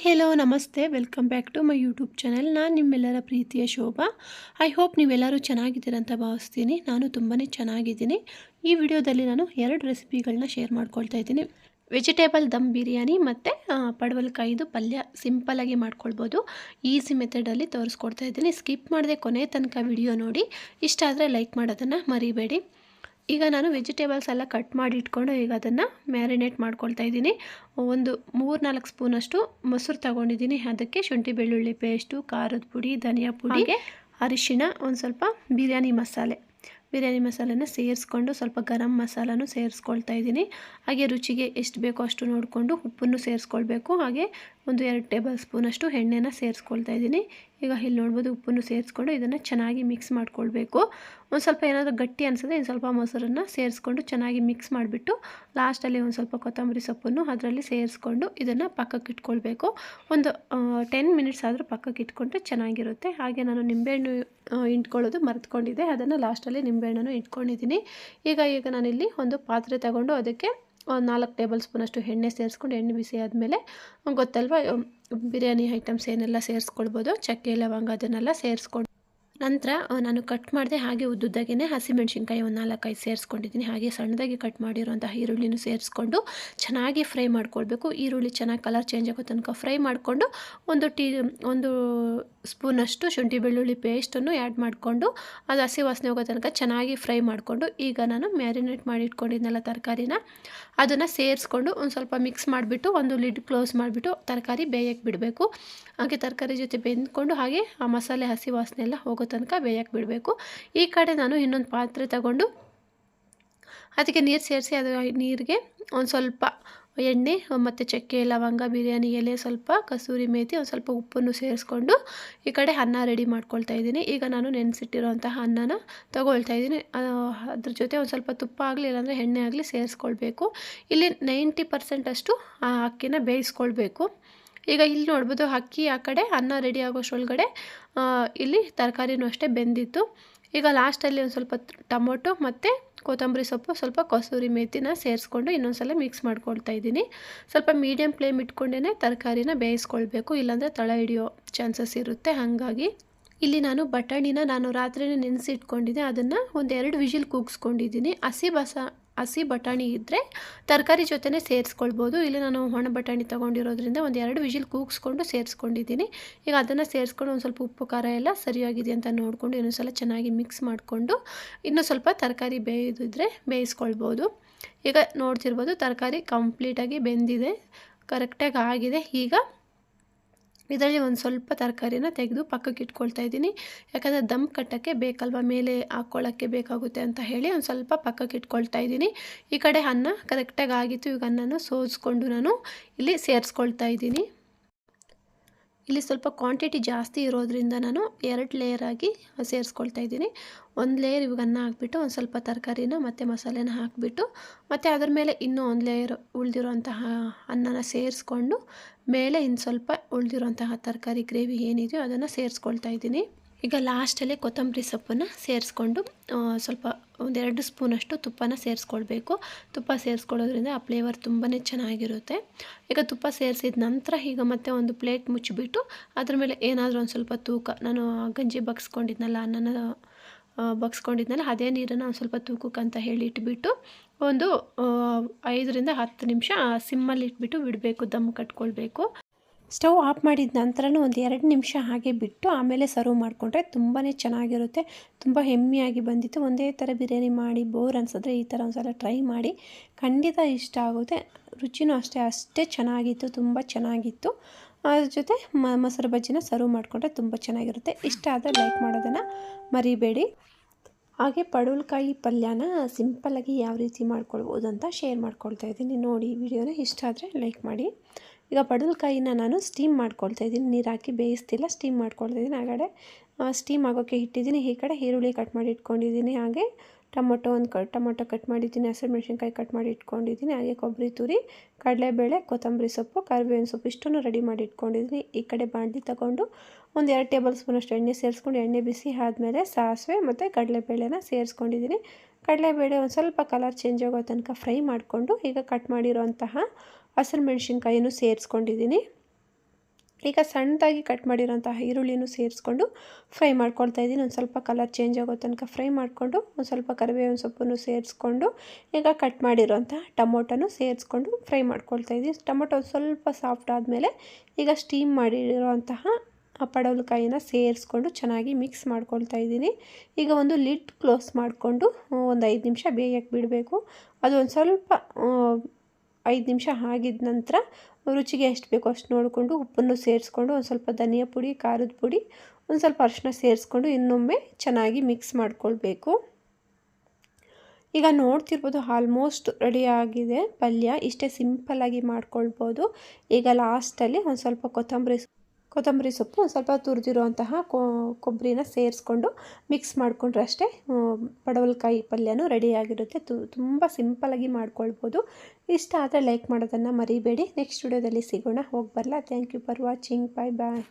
Hi hello, ನಮಸ್ತೆ. Welcome back to my YouTube channel. ನಾನು ನಿಮ್ಮೆಲ್ಲರ ಪ್ರೀತಿಯ ಶೋಭಾ. ಐ ಹೋಪ್ ನೀವೆಲ್ಲರೂ ಚೆನ್ನಾಗಿದ್ದೀರಂತ ಭಾವಿಸ್ತೀನಿ. ನಾನು ತುಂಬಾ ಚೆನ್ನಾಗಿದ್ದೀನಿ. ಈ ವಿಡಿಯೋದಲ್ಲಿ ನಾನು ಎರಡು ರೆಸಿಪಿಗಳನ್ನ ಶೇರ್ ಮಾಡ್ಕೊಳ್ತಾ ಇದ್ದೀನಿ. ವೆಜಿಟೇಬಲ್ ದಮ್ ಬಿರಿಯಾನಿ ಮತ್ತು ಪಡವಲ್ಕಾಯಿದು ಪಲ್ಯ ಸಿಂಪಲಾಗಿ ಮಾಡ್ಕೊಳ್ಬೋದು. ಈಸಿ ಮೆಥಡಲ್ಲಿ ತೋರಿಸ್ಕೊಡ್ತಾ ಇದ್ದೀನಿ. ಸ್ಕಿಪ್ ಮಾಡದೆ ಕೊನೆ ತನಕ ವಿಡಿಯೋ ನೋಡಿ. ಇಷ್ಟ ಆದರೆ ಲೈಕ್ ಮಾಡೋದನ್ನು ಮರಿಬೇಡಿ. ಈಗ ನಾನು ವೆಜಿಟೇಬಲ್ಸ್ ಎಲ್ಲ ಕಟ್ ಮಾಡಿ ಇಟ್ಕೊಂಡು ಈಗ ಅದನ್ನು ಮ್ಯಾರಿನೇಟ್ ಮಾಡ್ಕೊಳ್ತಾ ಇದ್ದೀನಿ. ಒಂದು ಮೂರು ನಾಲ್ಕು ಸ್ಪೂನಷ್ಟು ಮೊಸರು ತಗೊಂಡಿದ್ದೀನಿ. ಅದಕ್ಕೆ ಶುಂಠಿ ಬೆಳ್ಳುಳ್ಳಿ ಪೇಸ್ಟು ಖಾರದ ಪುಡಿ ಧನಿಯಾ ಪುಡಿ ಅರಿಶಿಣ ಒಂದು ಸ್ವಲ್ಪ ಬಿರಿಯಾನಿ ಮಸಾಲೆ. ಬಿರಿಯಾನಿ ಮಸಾಲೆನ ಸೇರಿಸ್ಕೊಂಡು ಸ್ವಲ್ಪ ಗರಂ ಮಸಾಲನೂ ಸೇರಿಸ್ಕೊಳ್ತಾ ಇದ್ದೀನಿ. ಹಾಗೆ ರುಚಿಗೆ ಎಷ್ಟು ಬೇಕೋ ಅಷ್ಟು ನೋಡಿಕೊಂಡು ಉಪ್ಪನ್ನು ಸೇರಿಸ್ಕೊಳ್ಬೇಕು. ಹಾಗೆ ಒಂದು ಎರಡು ಟೇಬಲ್ ಸ್ಪೂನಷ್ಟು ಎಣ್ಣೆನ ಸೇರಿಸ್ಕೊಳ್ತಾ ಇದ್ದೀನಿ. ಈಗ ಇಲ್ಲಿ ನೋಡ್ಬೋದು ಉಪ್ಪನ್ನು ಸೇರಿಸ್ಕೊಂಡು ಇದನ್ನು ಚೆನ್ನಾಗಿ ಮಿಕ್ಸ್ ಮಾಡ್ಕೊಳ್ಬೇಕು. ಒಂದು ಸ್ವಲ್ಪ ಏನಾದರೂ ಗಟ್ಟಿ ಅನಿಸಿದ್ರೆ ಇನ್ನು ಸ್ವಲ್ಪ ಮೊಸರನ್ನು ಸೇರಿಸ್ಕೊಂಡು ಚೆನ್ನಾಗಿ ಮಿಕ್ಸ್ ಮಾಡಿಬಿಟ್ಟು ಲಾಸ್ಟಲ್ಲಿ ಒಂದು ಸ್ವಲ್ಪ ಕೊತ್ತಂಬರಿ ಸೊಪ್ಪನ್ನು ಅದರಲ್ಲಿ ಸೇರಿಸ್ಕೊಂಡು ಇದನ್ನು ಪಕ್ಕಕ್ಕೆ ಇಟ್ಕೊಳ್ಬೇಕು. ಒಂದು ಟೆನ್ ಮಿನಿಟ್ಸ್ ಆದರೂ ಪಕ್ಕಕ್ಕೆ ಇಟ್ಕೊಂಡ್ರೆ ಚೆನ್ನಾಗಿರುತ್ತೆ. ಹಾಗೆ ನಾನು ನಿಂಬೆಹಣ್ಣು ಇಟ್ಕೊಳ್ಳೋದು ಮರೆತ್ಕೊಂಡಿದ್ದೆ. ಅದನ್ನು ಲಾಸ್ಟಲ್ಲಿ ನಿಂಬೆಹಣ್ಣನ್ನು ಇಟ್ಕೊಂಡಿದ್ದೀನಿ ಈಗ ಈಗ ನಾನಿಲ್ಲಿ ಒಂದು ಪಾತ್ರೆ ತಗೊಂಡು ಅದಕ್ಕೆ ಒಂದು ನಾಲ್ಕು ಟೇಬಲ್ ಸ್ಪೂನಷ್ಟು ಎಣ್ಣೆ ಸೇರಿಸ್ಕೊಂಡು ಎಣ್ಣೆ ಬಿಸಿ ಆದಮೇಲೆ ಗೊತ್ತಲ್ವ ಬಿರಿಯಾನಿ ಐಟಮ್ಸ್ ಏನೆಲ್ಲ ಸೇರಿಸ್ಕೊಳ್ಬೋದು, ಚಕ್ಕೆ, ಲವಂಗ ಅದನ್ನೆಲ್ಲ ಸೇರಿಸ್ಕೊಂಡು. ನಂತರ ನಾನು ಕಟ್ ಮಾಡಿದೆ ಹಾಗೆ ಉದ್ದುದ್ದಾಗೇ ಹಸಿಮೆಣ್ಸಿನ್ಕಾಯಿ ಒಂದು ನಾಲ್ಕೈದು ಸೇರಿಸ್ಕೊಂಡಿದ್ದೀನಿ. ಹಾಗೆ ಸಣ್ಣದಾಗಿ ಕಟ್ ಮಾಡಿರೋಂಥ ಈರುಳ್ಳಿನೂ ಸೇರಿಸ್ಕೊಂಡು ಚೆನ್ನಾಗಿ ಫ್ರೈ ಮಾಡ್ಕೊಳ್ಬೇಕು. ಈರುಳ್ಳಿ ಚೆನ್ನಾಗಿ ಕಲರ್ ಚೇಂಜ್ ಆಗೋ ತನಕ ಫ್ರೈ ಮಾಡಿಕೊಂಡು ಒಂದು ಟೀ, ಒಂದು ಸ್ಪೂನಷ್ಟು ಶುಂಠಿ ಬೆಳ್ಳುಳ್ಳಿ ಪೇಸ್ಟನ್ನು ಆ್ಯಡ್ ಮಾಡಿಕೊಂಡು ಅದು ಹಸಿ ವಾಸನೆ ಹೋಗೋ ತನಕ ಚೆನ್ನಾಗಿ ಫ್ರೈ ಮಾಡಿಕೊಂಡು ಈಗ ನಾನು ಮ್ಯಾರಿನೇಟ್ ಮಾಡಿ ಇಟ್ಕೊಂಡಿದ್ನೆಲ್ಲ ತರಕಾರಿನ, ಅದನ್ನು ಸೇರಿಸ್ಕೊಂಡು ಒಂದು ಸ್ವಲ್ಪ ಮಿಕ್ಸ್ ಮಾಡಿಬಿಟ್ಟು ಒಂದು ಲಿಡ್ ಕ್ಲೋಸ್ ಮಾಡಿಬಿಟ್ಟು ತರಕಾರಿ ಬೇಯಕ್ಕೆ ಬಿಡಬೇಕು. ಹಾಗೆ ತರಕಾರಿ ಜೊತೆ ಬೆಂದ್ಕೊಂಡು ಹಾಗೆ ಆ ಮಸಾಲೆ ಹಸಿ ವಾಸನೆ ಎಲ್ಲ ಹೋಗೋ ತನಕ ಬೇಯಕ್ಕೆ ಬಿಡಬೇಕು. ಈ ಕಡೆ ನಾನು ಇನ್ನೊಂದು ಪಾತ್ರೆ ತಗೊಂಡು ಅದಕ್ಕೆ ನೀರು ಸೇರಿಸಿ ಅದು ನೀರಿಗೆ ಒಂದು ಸ್ವಲ್ಪ ಎಣ್ಣೆ, ಮತ್ತು ಚಕ್ಕೆ, ಲವಂಗ, ಬಿರಿಯಾನಿ, ಎಲೆ ಸ್ವಲ್ಪ ಕಸೂರಿ ಮೇತಿ, ಒಂದು ಸ್ವಲ್ಪ ಉಪ್ಪನ್ನು ಸೇರಿಸ್ಕೊಂಡು ಈ ಕಡೆ ಅನ್ನ ರೆಡಿ ಮಾಡ್ಕೊಳ್ತಾ ಇದ್ದೀನಿ. ಈಗ ನಾನು ನೆನೆಸಿಟ್ಟಿರೋಂತಹ ಅನ್ನನ ತೊಗೊಳ್ತಾ ಇದ್ದೀನಿ. ಅದ್ರ ಜೊತೆ ಒಂದು ಸ್ವಲ್ಪ ತುಪ್ಪ ಆಗಲಿ, ಇಲ್ಲಾಂದರೆ ಎಣ್ಣೆ ಆಗಲಿ ಸೇರಿಸ್ಕೊಳ್ಬೇಕು. ಇಲ್ಲಿ ನೈಂಟಿ ಪರ್ಸೆಂಟಷ್ಟು ಆ ಅಕ್ಕಿನ ಬೇಯಿಸ್ಕೊಳ್ಬೇಕು. ಈಗ ಇಲ್ಲಿ ನೋಡ್ಬೋದು ಅಕ್ಕಿ ಆ ಕಡೆ ಅನ್ನ ರೆಡಿ ಆಗೋಷ್ಟೊಳಗಡೆ ಇಲ್ಲಿ ತರಕಾರಿನೂ ಅಷ್ಟೇ ಬೆಂದಿತ್ತು. ಈಗ ಲಾಸ್ಟಲ್ಲಿ ಒಂದು ಸ್ವಲ್ಪ ಟೊಮೊಟೊ ಮತ್ತು ಕೊತ್ತಂಬರಿ ಸೊಪ್ಪು, ಸ್ವಲ್ಪ ಕಸೂರಿ ಮೇಥಿನ ಸೇರಿಸ್ಕೊಂಡು ಇನ್ನೊಂದು ಸಲ ಮಿಕ್ಸ್ ಮಾಡ್ಕೊಳ್ತಾ ಇದ್ದೀನಿ. ಸ್ವಲ್ಪ ಮೀಡಿಯಮ್ ಫ್ಲೇಮ್ ಇಟ್ಕೊಂಡೇ ತರಕಾರಿನ ಬೇಯಿಸ್ಕೊಳ್ಬೇಕು. ಇಲ್ಲಾಂದರೆ ತಳ ಹಿಡಿಯೋ ಚಾನ್ಸಸ್ ಇರುತ್ತೆ. ಹಾಗಾಗಿ ಇಲ್ಲಿ ನಾನು ಬಟಾಣಿನ ನಾನು ರಾತ್ರಿನೇ ನೆನೆಸಿಟ್ಕೊಂಡಿದ್ದೆ. ಅದನ್ನು ಒಂದೆರಡು ವಿಷಿಲ್ ಕೂಗಿಸ್ಕೊಂಡಿದ್ದೀನಿ. ಹಸಿ ಬಸ ಹಸಿ ಬಟಾಣಿ ಇದ್ದರೆ ತರಕಾರಿ ಜೊತೆನೇ ಸೇರಿಸ್ಕೊಳ್ಬೋದು. ಇಲ್ಲಿ ನಾನು ಒಣ ಬಟಾಣಿ ತೊಗೊಂಡಿರೋದ್ರಿಂದ ಒಂದು ಎರಡು ವಿಜಿಲ್ ಕೂಗಿಸ್ಕೊಂಡು ಸೇರಿಸ್ಕೊಂಡಿದ್ದೀನಿ. ಈಗ ಅದನ್ನು ಸೇರಿಸ್ಕೊಂಡು ಒಂದು ಸ್ವಲ್ಪ ಉಪ್ಪು, ಖಾರ ಎಲ್ಲ ಸರಿಯಾಗಿದೆ ಅಂತ ನೋಡಿಕೊಂಡು ಇನ್ನೊಂದು ಸಲ ಚೆನ್ನಾಗಿ ಮಿಕ್ಸ್ ಮಾಡಿಕೊಂಡು ಇನ್ನೂ ಸ್ವಲ್ಪ ತರಕಾರಿ ಬೇಯಿದ್ರೆ ಬೇಯಿಸ್ಕೊಳ್ಬೋದು. ಈಗ ನೋಡ್ತಿರ್ಬೋದು ತರಕಾರಿ ಕಂಪ್ಲೀಟಾಗಿ ಬೆಂದಿದೆ ಕರೆಕ್ಟಾಗಿ ಆಗಿದೆ. ಈಗ ಇದರಲ್ಲಿ ಒಂದು ಸ್ವಲ್ಪ ತರಕಾರಿನ ತೆಗೆದು ಪಕ್ಕಕ್ಕೆ ಇಟ್ಕೊಳ್ತಾ ಇದ್ದೀನಿ. ಯಾಕಂದರೆ ದಮ್ ಕಟ್ಟೋಕ್ಕೆ ಬೇಕಲ್ವ, ಮೇಲೆ ಹಾಕ್ಕೊಳ್ಳೋಕ್ಕೆ ಬೇಕಾಗುತ್ತೆ ಅಂತ ಹೇಳಿ ಒಂದು ಸ್ವಲ್ಪ ಪಕ್ಕಕ್ಕೆ ಇಟ್ಕೊಳ್ತಾ ಇದ್ದೀನಿ. ಈ ಕಡೆ ಅನ್ನ ಕರೆಕ್ಟಾಗಿ ಆಗಿತ್ತು, ಈಗ ಅನ್ನನ ಸೋಸ್ಕೊಂಡು ನಾನು ಇಲ್ಲಿ ಸೇರಿಸ್ಕೊಳ್ತಾ ಇದ್ದೀನಿ. ಇಲ್ಲಿ ಸ್ವಲ್ಪ ಕ್ವಾಂಟಿಟಿ ಜಾಸ್ತಿ ಇರೋದ್ರಿಂದ ನಾನು ಎರಡು ಲೇಯರ್ ಆಗಿ ಸೇರಿಸ್ಕೊಳ್ತಾ ಇದ್ದೀನಿ. ಒಂದು ಲೇಯರ್ ಇವಾಗ ಅನ್ನ ಹಾಕ್ಬಿಟ್ಟು ಒಂದು ಸ್ವಲ್ಪ ತರಕಾರಿನ ಮತ್ತು ಮಸಾಲೆನ ಹಾಕಿಬಿಟ್ಟು ಮತ್ತು ಅದರ ಮೇಲೆ ಇನ್ನೂ ಒಂದು ಲೇಯರ್ ಉಳಿದಿರೋಂತಹ ಅನ್ನನ ಸೇರಿಸ್ಕೊಂಡು ಮೇಲೆ ಇನ್ನು ಸ್ವಲ್ಪ ಉಳಿದಿರೋಂತಹ ತರಕಾರಿ ಗ್ರೇವಿ ಏನಿದೆಯೋ ಅದನ್ನು ಸೇರಿಸ್ಕೊಳ್ತಾ ಇದ್ದೀನಿ. ಈಗ ಲಾಸ್ಟಲ್ಲಿ ಕೊತ್ತಂಬರಿ ಸೊಪ್ಪನ್ನು ಸೇರಿಸ್ಕೊಂಡು ಸ್ವಲ್ಪ ಒಂದೆರಡು ಸ್ಪೂನಷ್ಟು ತುಪ್ಪನ ಸೇರಿಸ್ಕೊಳ್ಬೇಕು. ತುಪ್ಪ ಸೇರಿಸ್ಕೊಳ್ಳೋದ್ರಿಂದ ಆ ಫ್ಲೇವರ್ ತುಂಬಾ ಚೆನ್ನಾಗಿರುತ್ತೆ. ಈಗ ತುಪ್ಪ ಸೇರಿಸಿದ ನಂತರ ಈಗ ಮತ್ತೆ ಒಂದು ಪ್ಲೇಟ್ ಮುಚ್ಚಿಬಿಟ್ಟು ಅದ್ರ ಮೇಲೆ ಏನಾದರೂ ಒಂದು ಸ್ವಲ್ಪ ತೂಕ, ನಾನು ಗಂಜಿ ಬಗ್ಸ್ಕೊಂಡಿದ್ನಲ್ಲ, ಅನ್ನನ ಬಗ್ಸ್ಕೊಂಡಿದ್ನಲ್ಲ, ಅದೇ ನೀರನ್ನು ಒಂದು ಸ್ವಲ್ಪ ತೂಕಕ್ಕೆ ಅಂತ ಹೇಳಿ ಇಟ್ಬಿಟ್ಟು ಒಂದು ಐದರಿಂದ ಹತ್ತು ನಿಮಿಷ ಸಿಮ್ಮಲ್ಲಿ ಇಟ್ಬಿಟ್ಟು ಬಿಡಬೇಕು, ದಮ್ ಕಟ್ಕೊಳ್ಬೇಕು. ಸ್ಟವ್ ಆಫ್ ಮಾಡಿದ ನಂತರನೂ ಒಂದು ಎರಡು ನಿಮಿಷ ಹಾಗೆ ಬಿಟ್ಟು ಆಮೇಲೆ ಸರ್ವ್ ಮಾಡಿಕೊಂಡ್ರೆ ತುಂಬಾ ಚೆನ್ನಾಗಿರುತ್ತೆ. ತುಂಬ ಹೆಮ್ಮೆಯಾಗಿ ಬಂದಿತ್ತು. ಒಂದೇ ಥರ ಬಿರಿಯಾನಿ ಮಾಡಿ, ಬೋರ್ ಅನ್ಸಿದ್ರೆ ಈ ಥರ ಒಂದು ಸಲ ಟ್ರೈ ಮಾಡಿ. ಖಂಡಿತ ಇಷ್ಟ ಆಗುತ್ತೆ. ರುಚಿನೂ ಅಷ್ಟೇ ಅಷ್ಟೇ ಚೆನ್ನಾಗಿತ್ತು. ತುಂಬ ಚೆನ್ನಾಗಿತ್ತು. ಅದ್ರ ಜೊತೆ ಮೊಸರು ಬಜ್ಜಿನ ಸರ್ವ್ ಮಾಡಿಕೊಂಡ್ರೆ ತುಂಬ ಚೆನ್ನಾಗಿರುತ್ತೆ. ಇಷ್ಟ ಆದರೆ ಲೈಕ್ ಮಾಡೋದನ್ನು ಮರಿಬೇಡಿ. ಹಾಗೆ ಪಡವಲಕಾಯಿ ಪಲ್ಯನ ಸಿಂಪಲ್ಲಾಗಿ ಯಾವ ರೀತಿ ಮಾಡ್ಕೊಳ್ಬೋದು ಅಂತ ಶೇರ್ ಮಾಡ್ಕೊಳ್ತಾ ಇದ್ದೀನಿ. ನೋಡಿ ವಿಡಿಯೋನ ಇಷ್ಟ ಆದರೆ ಲೈಕ್ ಮಾಡಿ. ಈಗ ಪಡವಲಕಾಯಿನ ನಾನು ಸ್ಟೀಮ್ ಮಾಡ್ಕೊಳ್ತಾ ಇದ್ದೀನಿ. ನೀರು ಹಾಕಿ ಬೇಯಿಸ್ತಿಲ್ಲ ಸ್ಟೀಮ್ ಮಾಡ್ಕೊಳ್ತಾ ಇದ್ದೀನಿ ಆ ಕಡೆ ಸ್ಟೀಮ್ ಆಗೋಕ್ಕೆ ಇಟ್ಟಿದ್ದೀನಿ. ಈ ಕಡೆ ಈರುಳ್ಳಿ ಕಟ್ ಮಾಡಿ ಇಟ್ಕೊಂಡಿದ್ದೀನಿ. ಹಾಗೆ ಟೊಮೊಟೊ ಒಂದು ಕಟ್ ಟೊಮೊಟೊ ಕಟ್ ಮಾಡಿದ್ದೀನಿ ಹಸಿರು ಮೆಣಸಿನ್ಕಾಯಿ ಕಟ್ ಮಾಡಿ ಇಟ್ಕೊಂಡಿದ್ದೀನಿ. ಹಾಗೆ ಕೊಬ್ಬರಿ ತುರಿ, ಕಡಲೆಬೇಳೆ, ಕೊತ್ತಂಬರಿ ಸೊಪ್ಪು, ಕರಿಬೇವಿನ ಸೊಪ್ಪು ಇಷ್ಟನ್ನು ರೆಡಿ ಮಾಡಿ ಇಟ್ಕೊಂಡಿದ್ದೀನಿ. ಈ ಕಡೆ ಬಾಣಲಿ ತಗೊಂಡು ಒಂದು ಎರಡು ಟೇಬಲ್ ಸ್ಪೂನಷ್ಟು ಎಣ್ಣೆ ಸೇರಿಸ್ಕೊಂಡು, ಎಣ್ಣೆ ಬಿಸಿ ಆದಮೇಲೆ ಸಾಸಿವೆ ಮತ್ತು ಕಡಲೆಬೇಳೆನ ಸೇರಿಸ್ಕೊಂಡಿದ್ದೀನಿ. ಕಡಲೆಬೇಳೆ ಒಂದು ಸ್ವಲ್ಪ ಕಲರ್ ಚೇಂಜ್ ಆಗೋ ತನಕ ಫ್ರೈ ಮಾಡಿಕೊಂಡು ಈಗ ಕಟ್ ಮಾಡಿರೋಂತಹ ಹಸಿರು ಮೆಣಸಿನ್ಕಾಯಿನೂ ಸೇರಿಸ್ಕೊಂಡಿದ್ದೀನಿ. ಈಗ ಸಣ್ಣದಾಗಿ ಕಟ್ ಮಾಡಿರೋಂತಹ ಈರುಳ್ಳಿನೂ ಸೇರಿಸ್ಕೊಂಡು ಫ್ರೈ ಮಾಡ್ಕೊಳ್ತಾ ಇದ್ದೀನಿ. ಒಂದು ಸ್ವಲ್ಪ ಕಲರ್ ಚೇಂಜ್ ಆಗೋ ತನಕ ಫ್ರೈ ಮಾಡಿಕೊಂಡು, ಒಂದು ಸ್ವಲ್ಪ ಕರಿಬೇವಿನ ಸೊಪ್ಪನ್ನು ಸೇರಿಸ್ಕೊಂಡು, ಈಗ ಕಟ್ ಮಾಡಿರೋಂಥ ಟೊಮೊಟೊನು ಸೇರಿಸ್ಕೊಂಡು ಫ್ರೈ ಮಾಡ್ಕೊಳ್ತಾ ಇದ್ದೀನಿ. ಟೊಮೊಟೊ ಸ್ವಲ್ಪ ಸಾಫ್ಟ್ ಆದಮೇಲೆ ಈಗ ಸ್ಟೀಮ್ ಮಾಡಿರೋಂತಹ ಪಡವಲಕಾಯಿನ ಸೇರಿಸ್ಕೊಂಡು ಚೆನ್ನಾಗಿ ಮಿಕ್ಸ್ ಮಾಡ್ಕೊಳ್ತಾ ಇದ್ದೀನಿ. ಈಗ ಒಂದು ಲಿಡ್ ಕ್ಲೋಸ್ ಮಾಡಿಕೊಂಡು, ಒಂದು ಐದು ನಿಮಿಷ ಬೇಯಕ್ಕೆ ಬಿಡಬೇಕು. ಅದು ಸ್ವಲ್ಪ ಐದು ನಿಮಿಷ ಆಗಿದ ನಂತರ ರುಚಿಗೆ ಎಷ್ಟು ಬೇಕೋ ಅಷ್ಟು ನೋಡಿಕೊಂಡು ಉಪ್ಪನ್ನು ಸೇರಿಸ್ಕೊಂಡು ಒಂದು ಸ್ವಲ್ಪ ಧನಿಯಾ ಪುಡಿ, ಖಾರದ ಪುಡಿ, ಒಂದು ಸ್ವಲ್ಪ ಅರಿಶಿನ ಸೇರಿಸ್ಕೊಂಡು ಇನ್ನೊಮ್ಮೆ ಚೆನ್ನಾಗಿ ಮಿಕ್ಸ್ ಮಾಡ್ಕೊಳ್ಬೇಕು. ಈಗ ನೋಡ್ತಿರ್ಬೋದು ಆಲ್ಮೋಸ್ಟ್ ರೆಡಿ ಆಗಿದೆ ಪಲ್ಯ. ಇಷ್ಟೇ ಸಿಂಪಲ್ಲಾಗಿ ಮಾಡ್ಕೊಳ್ಬೋದು. ಈಗ ಲಾಸ್ಟಲ್ಲಿ ಒಂದು ಸ್ವಲ್ಪ ಕೊತ್ತಂಬರಿ ಕೊತ್ತಂಬರಿ ಸೊಪ್ಪು ಸ್ವಲ್ಪ ತುರಿದಿರುವಂತಹ ಕೊಬ್ಬರಿನ ಸೇರಿಸ್ಕೊಂಡು ಮಿಕ್ಸ್ ಮಾಡಿಕೊಂಡ್ರೆ ಅಷ್ಟೇ ಪಡವಲಕಾಯಿ ಪಲ್ಯನೂ ರೆಡಿಯಾಗಿರುತ್ತೆ. ತುಂಬ ಸಿಂಪಲಾಗಿ ಮಾಡ್ಕೊಳ್ಬೋದು. ಇಷ್ಟ ಆದರೆ ಲೈಕ್ ಮಾಡೋದನ್ನು ಮರಿಬೇಡಿ. ನೆಕ್ಸ್ಟ್ ವಿಡಿಯೋದಲ್ಲಿ ಸಿಗೋಣ. ಹೋಗಿ ಬರಲ್ಲ thank you for watching. Bye bye.